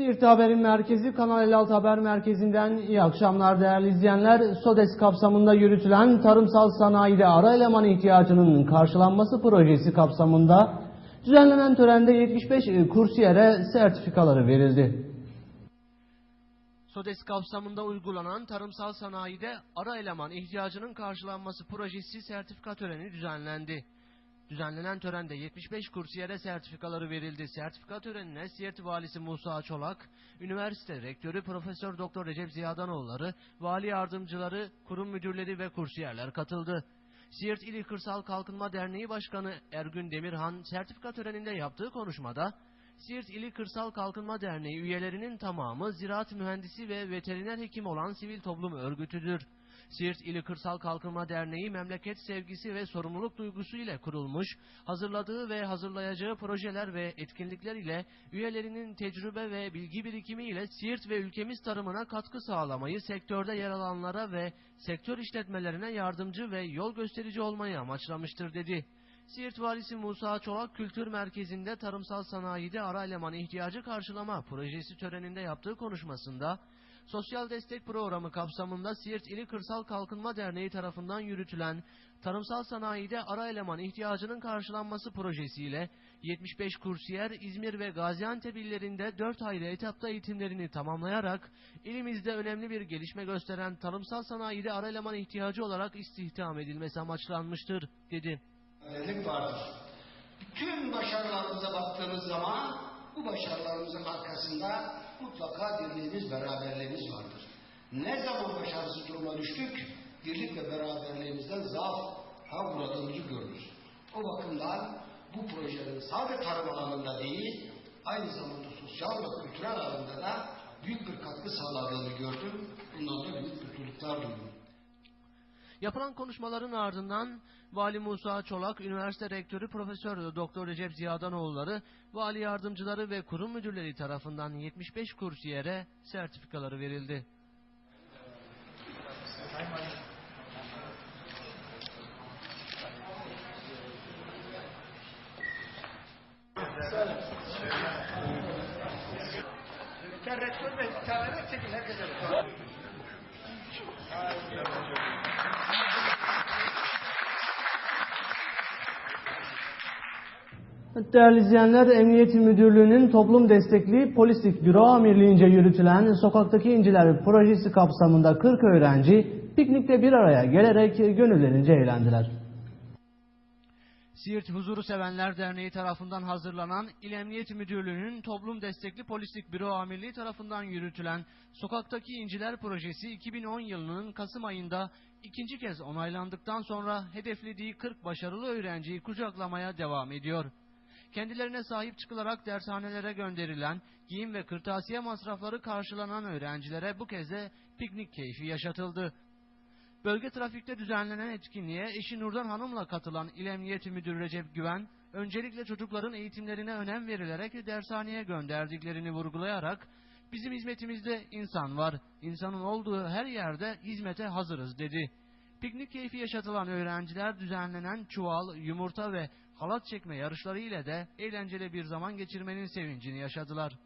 Siirt Haber'in merkezi Kanal 56 Haber Merkezi'nden iyi akşamlar değerli izleyenler. SODES kapsamında yürütülen tarımsal sanayide ara eleman ihtiyacının karşılanması projesi kapsamında düzenlenen törende 75 kursiyere sertifikaları verildi. SODES kapsamında uygulanan tarımsal sanayide ara eleman ihtiyacının karşılanması projesi sertifika töreni düzenlendi. Düzenlenen törende 75 kursiyere sertifikaları verildi. Sertifika törenine Siirt Valisi Musa Çolak, üniversite rektörü Profesör Doktor Recep Ziyadanoğulları, vali yardımcıları, kurum müdürleri ve kursiyerler katıldı. Siirt İli Kırsal Kalkınma Derneği Başkanı Ergün Demirhan sertifika töreninde yaptığı konuşmada Siirt İli Kırsal Kalkınma Derneği üyelerinin tamamı ziraat mühendisi ve veteriner hekim olan sivil toplum örgütüdür. Siirt İli Kırsal Kalkınma Derneği memleket sevgisi ve sorumluluk duygusu ile kurulmuş, hazırladığı ve hazırlayacağı projeler ve etkinlikler ile üyelerinin tecrübe ve bilgi birikimi ile Siirt ve ülkemiz tarımına katkı sağlamayı, sektörde yer alanlara ve sektör işletmelerine yardımcı ve yol gösterici olmayı amaçlamıştır dedi. Siirt Valisi Musa Çolak Kültür Merkezi'nde tarımsal sanayide ara eleman ihtiyacı karşılama projesi töreninde yaptığı konuşmasında, Sosyal Destek Programı kapsamında Siirt İli Kırsal Kalkınma Derneği tarafından yürütülen tarımsal sanayide ara eleman ihtiyacının karşılanması projesiyle 75 kursiyer İzmir ve Gaziantep illerinde 4 ayrı etapta eğitimlerini tamamlayarak ilimizde önemli bir gelişme gösteren tarımsal sanayide ara eleman ihtiyacı olarak istihdam edilmesi amaçlanmıştır, dedi. Özellik vardır. Bütün başarılarımıza baktığımız zaman bu başarılarımızın arkasında mutlaka dirliğimiz, beraberliğimiz vardır. Ne zaman başarısız duruma düştük, dirlik ve beraberliğimizden zaaf ha uğradığımızı görürüz. O bakımdan bu projenin sadece tarım alanında değil, aynı zamanda sosyal ve kültürel alanda da büyük bir katkı sağladığını gördüm. Bundan da büyük mutluluklar duydum. Yapılan konuşmaların ardından Vali Musa Çolak, Üniversite Rektörü Profesör Doktor Recep Ziyadanoğulları, vali yardımcıları ve kurum müdürleri tarafından 75 kursiyere sertifikaları verildi. Sen rektör bey ver çekin herkese. Değerli izleyenler, Emniyet Müdürlüğü'nün toplum destekli polislik büro amirliğince yürütülen Sokaktaki İnciler projesi kapsamında 40 öğrenci piknikte bir araya gelerek gönüllerince eğlendiler. Siirt Huzuru Sevenler Derneği tarafından hazırlanan İl Emniyet Müdürlüğü'nün Toplum Destekli Polislik Büro Amirliği tarafından yürütülen Sokaktaki İnciler Projesi 2010 yılının Kasım ayında ikinci kez onaylandıktan sonra hedeflediği 40 başarılı öğrenciyi kucaklamaya devam ediyor. Kendilerine sahip çıkılarak dershanelere gönderilen, giyim ve kırtasiye masrafları karşılanan öğrencilere bu kez de piknik keyfi yaşatıldı. Bölge trafikte düzenlenen etkinliğe eşi Nurdan Hanım'la katılan İl Emniyeti Müdürü Recep Güven, öncelikle çocukların eğitimlerine önem verilerek dershaneye gönderdiklerini vurgulayarak, bizim hizmetimizde insan var, insanın olduğu her yerde hizmete hazırız dedi. Piknik keyfi yaşatılan öğrenciler düzenlenen çuval, yumurta ve halat çekme yarışları ile de eğlenceli bir zaman geçirmenin sevincini yaşadılar.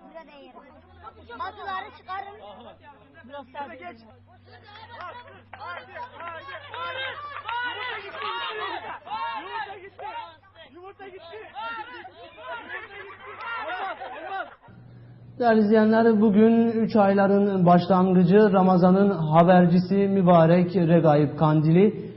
Burada yerim. Masaları çıkarın. Biraz daha geç. Yumurta gitti. Yumurta gitti. Olmaz, olmaz. Değerli izleyenler bugün 3 ayların başlangıcı Ramazan'ın habercisi mübarek Regaib Kandili.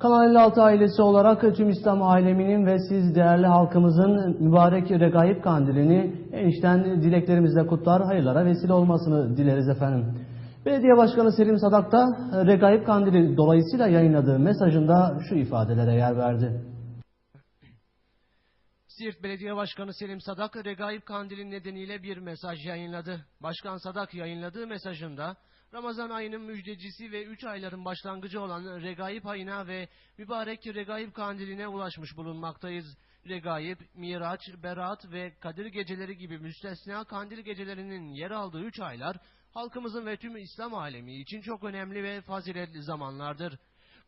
Kanal 56 ailesi olarak tüm İslam aleminin ve siz değerli halkımızın mübarek Regaib Kandilini enişten dileklerimizle kutlar, hayırlara vesile olmasını dileriz efendim. Belediye Başkanı Selim Sadak da Regaib Kandili dolayısıyla yayınladığı mesajında şu ifadelere yer verdi. Siirt Belediye Başkanı Selim Sadak, Regaib Kandili nedeniyle bir mesaj yayınladı. Başkan Sadak yayınladığı mesajında, Ramazan ayının müjdecisi ve 3 ayların başlangıcı olan Regaib ayına ve mübarek Regaib Kandili'ne ulaşmış bulunmaktayız. Regaib, Miraç, Berat ve Kadir geceleri gibi müstesna kandil gecelerinin yer aldığı üç aylar halkımızın ve tüm İslam alemi için çok önemli ve faziletli zamanlardır.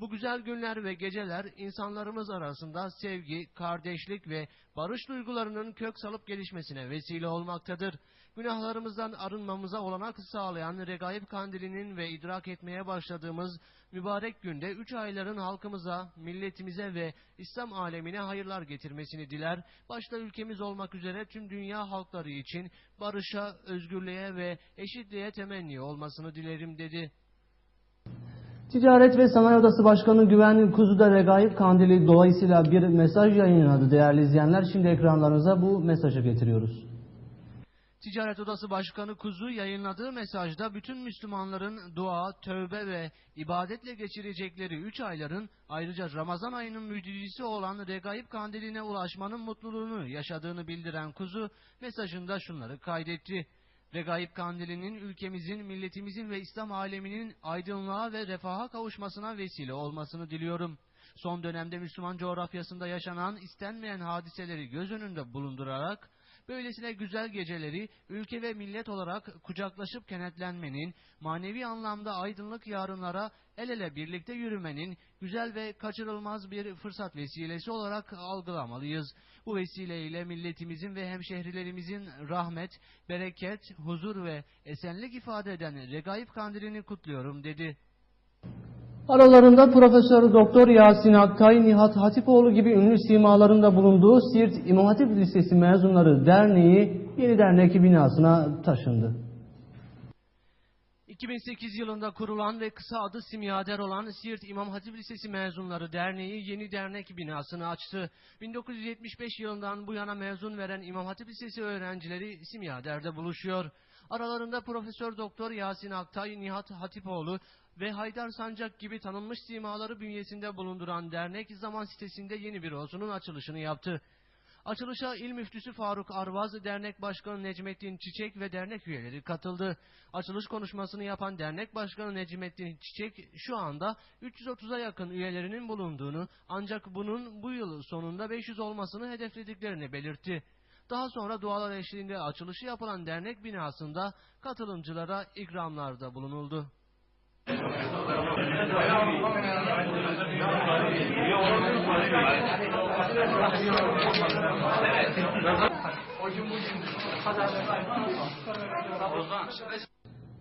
Bu güzel günler ve geceler insanlarımız arasında sevgi, kardeşlik ve barış duygularının kök salıp gelişmesine vesile olmaktadır. Günahlarımızdan arınmamıza olanak sağlayan Regaib Kandili'nin ve idrak etmeye başladığımız mübarek günde üç ayların halkımıza, milletimize ve İslam alemine hayırlar getirmesini diler. Başta ülkemiz olmak üzere tüm dünya halkları için barışa, özgürlüğe ve eşitliğe temenni olmasını dilerim dedi. Ticaret ve Sanayi Odası Başkanı Güven Kuzu'da Regaib Kandili dolayısıyla bir mesaj yayınladı değerli izleyenler. Şimdi ekranlarınıza bu mesajı getiriyoruz. Ticaret Odası Başkanı Kuzu yayınladığı mesajda bütün Müslümanların dua, tövbe ve ibadetle geçirecekleri 3 ayların ayrıca Ramazan ayının müjdecisi olan Regaib Kandili'ne ulaşmanın mutluluğunu yaşadığını bildiren Kuzu mesajında şunları kaydetti. Regaib Kandili'nin ülkemizin, milletimizin ve İslam aleminin aydınlığa ve refaha kavuşmasına vesile olmasını diliyorum. Son dönemde Müslüman coğrafyasında yaşanan istenmeyen hadiseleri göz önünde bulundurarak Böylesine güzel geceleri ülke ve millet olarak kucaklaşıp kenetlenmenin, manevi anlamda aydınlık yarınlara el ele birlikte yürümenin güzel ve kaçırılmaz bir fırsat vesilesi olarak algılamalıyız. Bu vesileyle milletimizin ve hemşehrilerimizin rahmet, bereket, huzur ve esenlik ifade eden Regaib Kandilini kutluyorum dedi. Aralarında Profesör Doktor Yasin Akkay, Nihat Hatipoğlu gibi ünlü simaların da bulunduğu Siirt İmam Hatip Lisesi Mezunları Derneği yeni dernek binasına taşındı. 2008 yılında kurulan ve kısa adı simyader olan Siirt İmam Hatip Lisesi Mezunları Derneği yeni dernek binasını açtı. 1975 yılından bu yana mezun veren İmam Hatip Lisesi öğrencileri simyaderde buluşuyor. Aralarında Profesör Doktor Yasin Aktay, Nihat Hatipoğlu ve Haydar Sancak gibi tanınmış simaları bünyesinde bulunduran dernek zaman sitesinde yeni bir olsunun açılışını yaptı. Açılışa İl Müftüsü Faruk Arvaz, Dernek Başkanı Necmettin Çiçek ve dernek üyeleri katıldı. Açılış konuşmasını yapan Dernek Başkanı Necmettin Çiçek şu anda 330'a yakın üyelerinin bulunduğunu ancak bunun bu yıl sonunda 500 olmasını hedeflediklerini belirtti. Daha sonra dualar eşliğinde açılışı yapılan dernek binasında katılımcılara ikramlarda bulunuldu.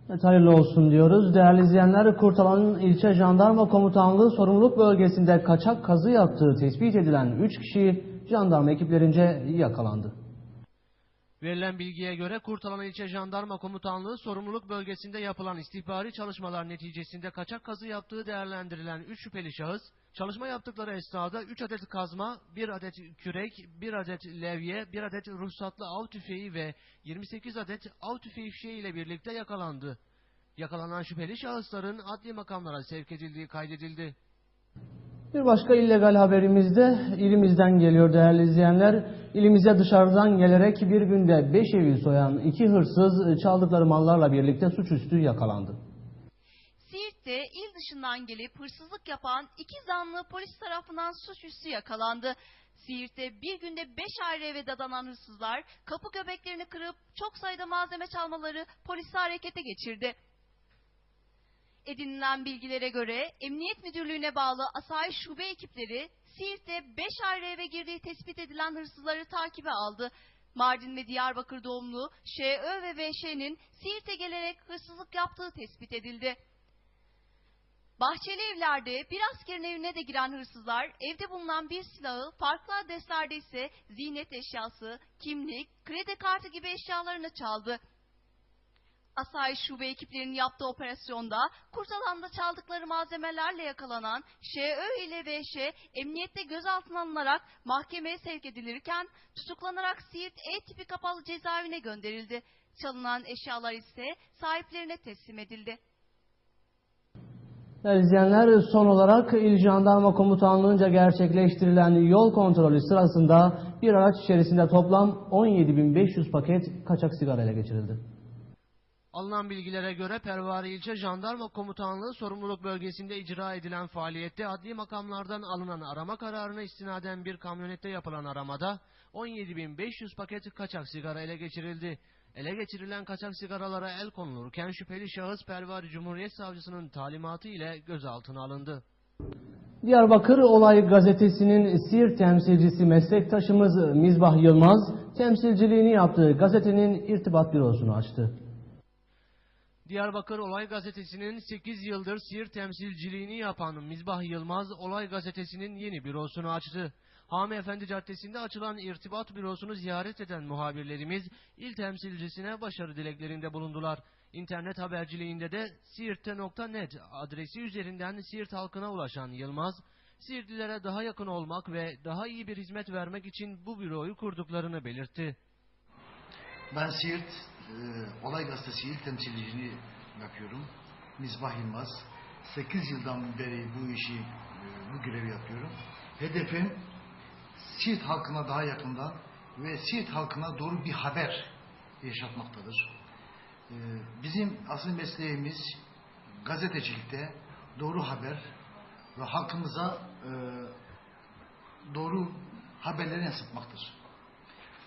Evet, hayırlı olsun diyoruz. Değerli izleyenler, Kurtalan'ın ilçe jandarma komutanlığı sorumluluk bölgesinde kaçak kazı yaptığı tespit edilen 3 kişi jandarma ekiplerince yakalandı. Verilen bilgiye göre Kurtalan İlçe Jandarma Komutanlığı sorumluluk bölgesinde yapılan istihbari çalışmalar neticesinde kaçak kazı yaptığı değerlendirilen 3 şüpheli şahıs, çalışma yaptıkları esnada 3 adet kazma, 1 adet kürek, 1 adet levye, 1 adet ruhsatlı av tüfeği ve 28 adet av tüfeği fişeği ile birlikte yakalandı. Yakalanan şüpheli şahısların adli makamlara sevk edildiği kaydedildi. Bir başka illegal haberimiz de ilimizden geliyor değerli izleyenler. İlimize dışarıdan gelerek bir günde 5 evi soyan iki hırsız çaldıkları mallarla birlikte suçüstü yakalandı. Siirt'te il dışından gelip hırsızlık yapan iki zanlı polis tarafından suçüstü yakalandı. Siirt'te bir günde 5 ayrı eve dadanan hırsızlar kapı göbeklerini kırıp çok sayıda malzeme çalmaları polisi harekete geçirdi. Edinilen bilgilere göre Emniyet Müdürlüğü'ne bağlı asayiş şube ekipleri Siirt'te 5 ayrı eve girdiği tespit edilen hırsızları takibe aldı. Mardin ve Diyarbakır doğumlu ŞÖ ve VŞ'nin Siirt'e gelerek hırsızlık yaptığı tespit edildi. Bahçeli evlerde bir askerin evine de giren hırsızlar evde bulunan bir silahı farklı adreslerde ise ziynet eşyası, kimlik, kredi kartı gibi eşyalarını çaldı. Asayiş şube ekiplerinin yaptığı operasyonda Kurtalan'da çaldıkları malzemelerle yakalanan ŞÖ ile VŞ emniyette gözaltına alınarak mahkemeye sevk edilirken tutuklanarak Siirt E tipi kapalı cezaevine gönderildi. Çalınan eşyalar ise sahiplerine teslim edildi. İzleyenler son olarak İl Jandarma Komutanlığı'nca gerçekleştirilen yol kontrolü sırasında bir araç içerisinde toplam 17.500 paket kaçak sigara ele geçirildi. Alınan bilgilere göre Pervari İlçe Jandarma Komutanlığı sorumluluk bölgesinde icra edilen faaliyette adli makamlardan alınan arama kararına istinaden bir kamyonette yapılan aramada 17.500 paket kaçak sigara ele geçirildi. Ele geçirilen kaçak sigaralara el konulurken şüpheli şahıs Pervari Cumhuriyet Savcısının talimatı ile gözaltına alındı. Diyarbakır Olay Gazetesi'nin Siirt temsilcisi meslektaşımız Mizbah Yılmaz, temsilciliğini yaptığı gazetenin irtibat bürosunu açtı. Diyarbakır Olay Gazetesi'nin 8 yıldır Siirt temsilciliğini yapan Mizbah Yılmaz, Olay Gazetesi'nin yeni bürosunu açtı. Hami Efendi Caddesi'nde açılan irtibat bürosunu ziyaret eden muhabirlerimiz il temsilcisine başarı dileklerinde bulundular. İnternet haberciliğinde de siirtte.net adresi üzerinden Siirt halkına ulaşan Yılmaz, Siirtlilere daha yakın olmak ve daha iyi bir hizmet vermek için bu büroyu kurduklarını belirtti. Ben Siirt e, Olay Gazetesi il temsilciliğini yapıyorum. Mizbah Yılmaz. 8 yıldan beri bu işi, e, bu görevi yapıyorum. Hedefim Siirt halkına daha yakından ve Siirt halkına doğru bir haber yaşatmaktadır. E, bizim asıl mesleğimiz gazetecilikte doğru haber ve halkımıza e, doğru haberleri yansıtmaktır.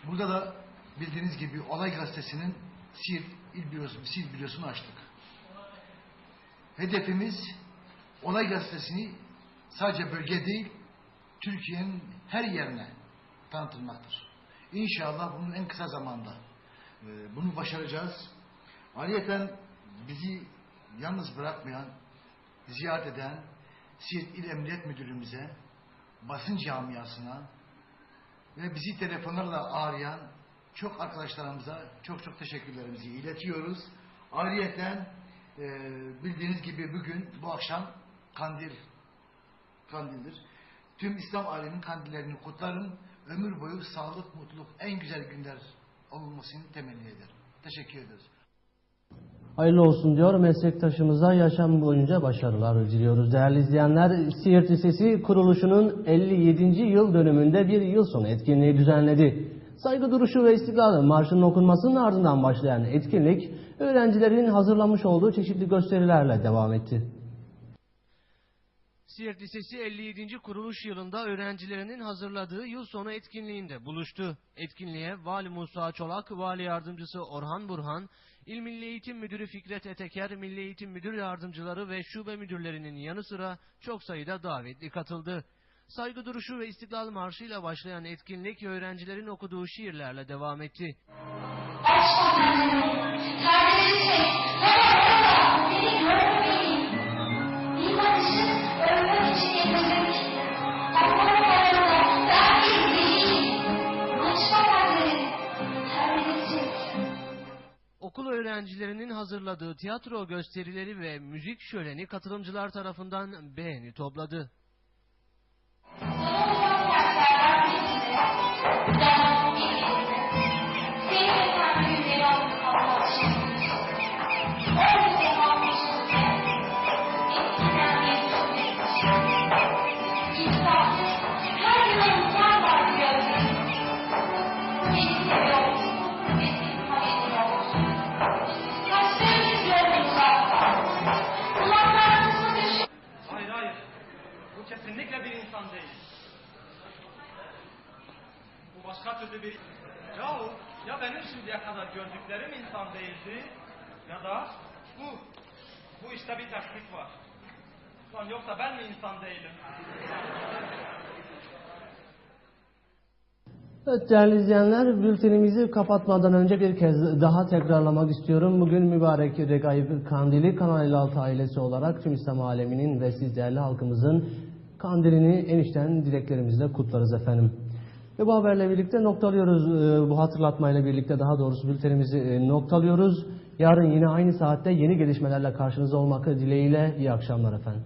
Burada da bildiğiniz gibi Olay Gazetesi'nin Siirt il bürosu, Siirt bürosunu açtık. Hedefimiz Olay Gazetesi'ni sadece bölge değil, Türkiye'nin her yerine tanıtılmaktır. İnşallah bunun en kısa zamanda e, bunu başaracağız. Ayrıca bizi yalnız bırakmayan, ziyaret eden Siirt İl Emniyet Müdürlüğümüze, basın camiasına ve bizi telefonlarla arayan çok arkadaşlarımıza çok çok teşekkürlerimizi iletiyoruz. Ayrıyeten e, bildiğiniz gibi bugün bu akşam kandil kandildir. Tüm İslam aleminin kandillerini kutlarım. Ömür boyu sağlık, mutluluk, en güzel günler olmasını temenni ederim. Teşekkür ederiz. Hayırlı olsun diyor meslektaşımıza yaşam boyunca başarılar diliyoruz. Değerli izleyenler, Siirt Lisesi kuruluşunun 57. yıl dönümünde bir yıl sonu etkinliği düzenledi. Saygı duruşu ve İstiklal Marşı'nın okunmasının ardından başlayan etkinlik, öğrencilerin hazırlamış olduğu çeşitli gösterilerle devam etti. Siirt Lisesi 57. kuruluş yılında öğrencilerinin hazırladığı yıl sonu etkinliğinde buluştu. Etkinliğe Vali Musa Çolak, Vali Yardımcısı Orhan Burhan, İl Milli Eğitim Müdürü Fikret Eteker, Milli Eğitim Müdür Yardımcıları ve şube müdürlerinin yanı sıra çok sayıda davetli katıldı. Saygı duruşu ve İstiklal Marşı ile başlayan etkinlik öğrencilerin okuduğu şiirlerle devam etti. Okul öğrencilerinin hazırladığı tiyatro gösterileri ve müzik şöleni katılımcılar tarafından beğeni topladı. Evet değerli izleyenler bültenimizi kapatmadan önce bir kez daha tekrarlamak istiyorum. Bugün mübarek Regaib Kandili Kanal 56 ailesi olarak tüm İslam aleminin ve siz değerli halkımızın kandilini enişten dileklerimizle kutlarız efendim. Ve bu haberle birlikte noktalıyoruz, e, bu hatırlatmayla birlikte daha doğrusu bültenimizi e, noktalıyoruz. Yarın yine aynı saatte yeni gelişmelerle karşınızda olmak dileğiyle iyi akşamlar efendim.